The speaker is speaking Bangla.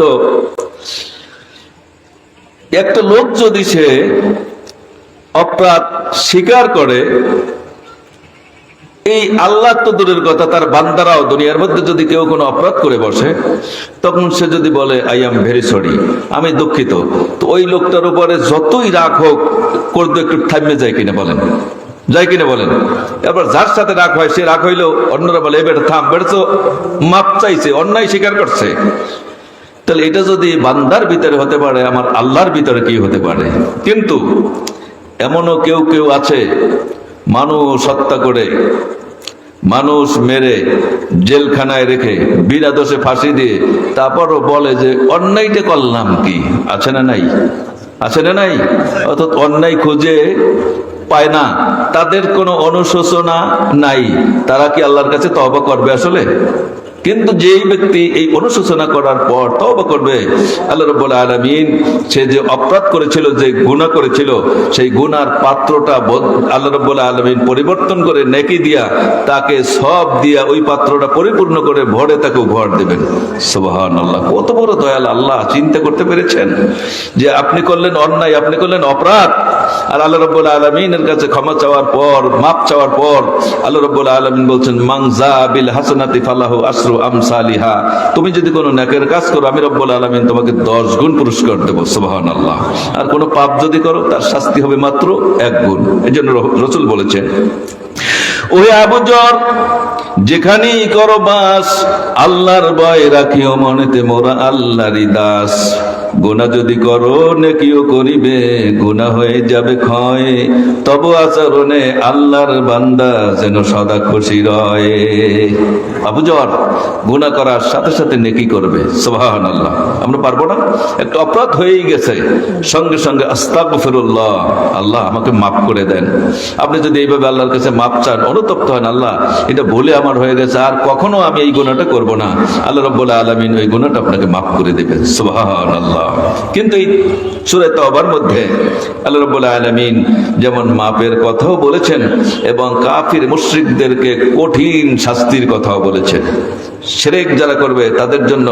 তো একটা লোক যদি সে অপরাধ স্বীকার করে, এই আল্লাহ তো দূরের কথা, তার বান্দারাও দুনিয়ার মধ্যে যদি কেউ কোনো অপরাধ করে বসে, তখন সে যদি বলে আই এম ভেরি সরি আমি দুঃখিত। তো ওই লোকটার উপরে যতই রাগ হোক, করতে একটু থামে যায় কিনা বলেন। যায় কিনা বলেন? এবার যার সাথে রাগ হয়, সে রাগ হইলেও অন্যরা বলে এবার থাম বেড়ে তো মাপ চাইছে, অন্যায় স্বীকার করছে। তাহলে এটা যদি বান্দার ভিতরে হতে পারে, আমার আল্লাহর ভিতরে কি হতে পারে? কিন্তু এমনও কেউ কেউ আছে, মানুষ হত্যা করে, মানুষ মেরে, জেলখানায় রেখে বিনা দোষে ফাঁসি দিয়ে, তারপরও বলে যে, অন্যায়টা করলাম কি? আছে না নাই? আছে না নাই? অর্থাৎ অন্যায় খুঁজে পায় না। তাদের কোনো অনুশোচনা নাই। তারা কি আল্লাহর কাছে তবা করবে আসলে? কিন্তু যেই ব্যক্তি এই অনুশোচনা করার পর তবা করবে, আল্লাহ রব্বুল আলমিন সে যে অপরাধ করেছিল, যে গুণা করেছিল, সেই গুনার পাত্রটা আল্লাহ রব্বুল আলমিন পরিবর্তন করে নেকি দিয়া তাকে সব দিয়া ওই পাত্রটা পরিপূর্ণ করে ভরে তাকে ভর দেবেন। সুবাহান আল্লাহ কত বড় দয়াল আল্লাহ, চিন্তা করতে পেরেছেন যে আপনি করলেন অন্যায়, আপনি করলেন অপরাধ। আর আল্লাহ রব্বুল আলমিনের কাছে ক্ষমা চাওয়ার পর মাপ চাওয়ার পর আল্লাহ রব্বুল আলমিন বলছেন মাংজা বিল হাসানাতি ফালাহু আসরু আমসালিহা। তুমি যদি কোনো নেকের কাজ করো, আমি রব্বুল আলমিন তোমাকে দশ গুণ পুরস্কার দেবো সুবাহান আল্লাহ আর কোনো পাপ যদি করো, তার শাস্তি হবে মাত্র এক গুণ। এই জন্য রসুল বলেছেন ওই আবুজর যেখানেই করো বাস, আল্লাহর ভয় রাখিও মনেতে মোরা আল্লাহরই দাস। গুণা যদি করো, নেকিও করিবে গুণা হয়ে যাবে ক্ষয়। তব আচরণে আল্লাহর বান্দা যেন সদা খুশি রয়। আবুজর গুণা করার সাথে সাথে নেকি করবে। সোহান আল্লাহ আমরা পারব না? একটা অপরাধ হয়েই গেছে। সঙ্গে সঙ্গে আস্তাক ফিরুল্লাহ আল্লাহ আমাকে মাফ করে দেন। আপনি যদি এইভাবে আল্লাহর কাছে মাপ চান, অনুতপ্ত হন, আল্লাহ, এটা ভুলে আমার হয়ে গেছে, আর কখনো আমি এই গুণাটা করব না। আল্লাহ রব্বুল আলমিন ওই গুণাটা আপনাকে মাফ করে দেবেন। সুবাহান আল্লাহ কিন্তু এই সুরে তবার মধ্যে আল্লাহ রব আলমিন যেমন মাপের কথাও বলেছেন এবং কাফির মুশ্রিকদেরকে কঠিন শাস্তির কথাও বলেছেন। সেরেক যারা করবে তাদের জন্য